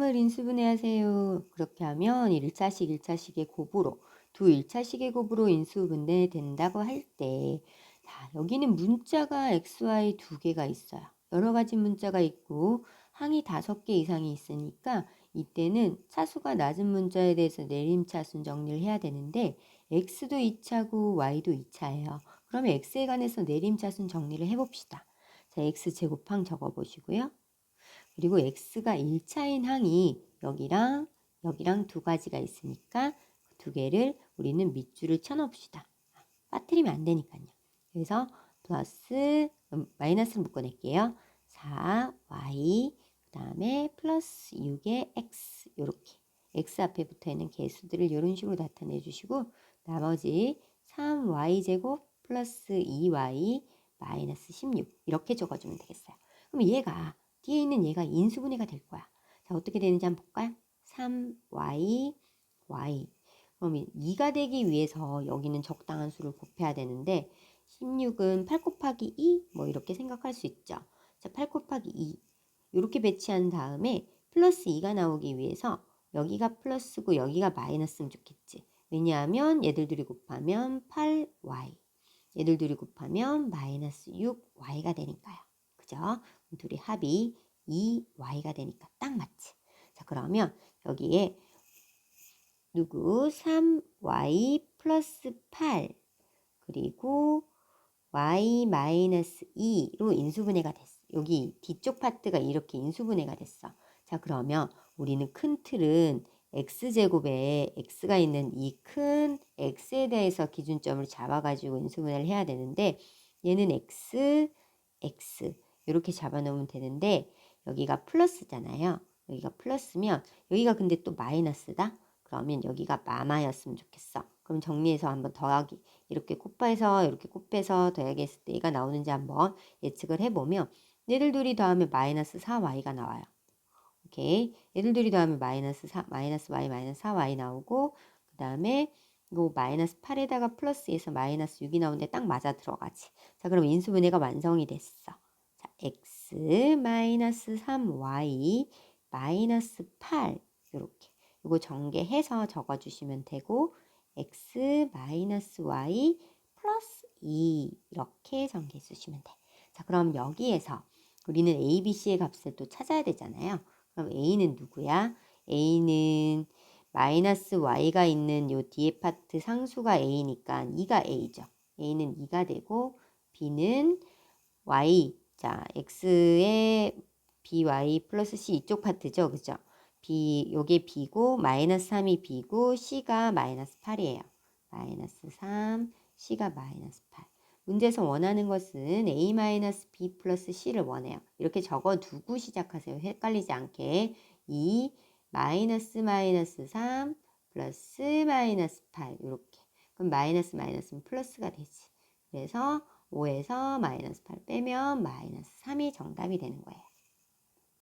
3을 인수분해하세요. 그렇게 하면 1차식, 1차식의 곱으로 두 1차식의 곱으로 인수분해 된다고 할 때, 자, 여기는 문자가 XY 두 개가 있어요. 여러 가지 문자가 있고 항이 다섯 개 이상이 있으니까 이때는 차수가 낮은 문자에 대해서 내림차순 정리를 해야 되는데 x도 2차고 y도 2차예요. 그러면 x에 관해서 내림차순 정리를 해봅시다. 자, x 제곱항 적어보시고요. 그리고 x가 1차인 항이 여기랑 여기랑 두 가지가 있으니까 그두 개를 우리는 밑줄을 쳐놓읍시다. 빠뜨리면 안 되니까요. 그래서 플러스 음, 마이너스를 묶어낼게요. 4y 그 다음에 플러스 6의 x 이렇게 x 앞에 붙어있는 개수들을 이런 식으로 나타내 주시고 나머지 3y제곱 플러스 2y 마이너스 16 이렇게 적어주면 되겠어요. 그럼 얘가 뒤에 있는 얘가 인수분해가 될 거야. 자 어떻게 되는지 한번 볼까요? 3y y 그럼 2가 되기 위해서 여기는 적당한 수를 곱해야 되는데 16은 8 곱하기 2 뭐 이렇게 생각할 수 있죠. 자, 8 곱하기 2 이렇게 배치한 다음에 플러스 2가 나오기 위해서 여기가 플러스고 여기가 마이너스면 좋겠지. 왜냐하면 얘들 둘이 곱하면 8y 얘들 둘이 곱하면 마이너스 6y가 되니까요. 그죠? 둘이 합이 2y가 되니까 딱 맞지. 자 그러면 여기에 누구 3y 플러스 8 그리고 y 마이너스 2로 인수분해가 됐어. 여기 뒤쪽 파트가 이렇게 인수분해가 됐어. 자 그러면 우리는 큰 틀은 x제곱에 x가 있는 이 큰 x에 대해서 기준점을 잡아가지고 인수분해를 해야 되는데 얘는 x, x 이렇게 잡아놓으면 되는데 여기가 플러스잖아요. 여기가 플러스면 여기가 근데 또 마이너스다. 그러면 여기가 마마였으면 좋겠어. 그럼 정리해서 한번 더하기 이렇게 곱해서 이렇게 곱해서 더하기 했을 때 얘가 나오는지 한번 예측을 해보면 얘들 둘이 더하면 마이너스 4y가 나와요. 오케이. 얘들 둘이 더하면 마이너스 4, 마이너스 y 마이너스 4y 나오고 그 다음에 이거 마이너스 8에다가 플러스에서 마이너스 6이 나오는데 딱 맞아 들어가지. 자 그럼 인수분해가 완성이 됐어. 자 x 마이너스 3y 마이너스 8 이렇게 이거 전개해서 적어주시면 되고 x 마이너스 y 플러스 2 이렇게 전개해 주시면 돼. 자 그럼 여기에서 우리는 a, b, c의 값을 또 찾아야 되잖아요. 그럼 a는 누구야? a는 마이너스 y가 있는 요 뒤에 파트 상수가 a니까 2가 a죠. a는 2가 되고 b는 y 자 x의 by 플러스 c 이쪽 파트죠. 그죠? b 요게 b고 마이너스 3이 b고 c가 마이너스 8이에요. 마이너스 3 c가 마이너스 8 문제에서 원하는 것은 a 마이너스 b 플러스 c를 원해요. 이렇게 적어두고 시작하세요. 헷갈리지 않게 2 마이너스 마이너스 3 플러스 마이너스 8 이렇게 그럼 마이너스 마이너스는 플러스가 되지. 그래서 5에서 마이너스 8 빼면 마이너스 3이 정답이 되는 거예요.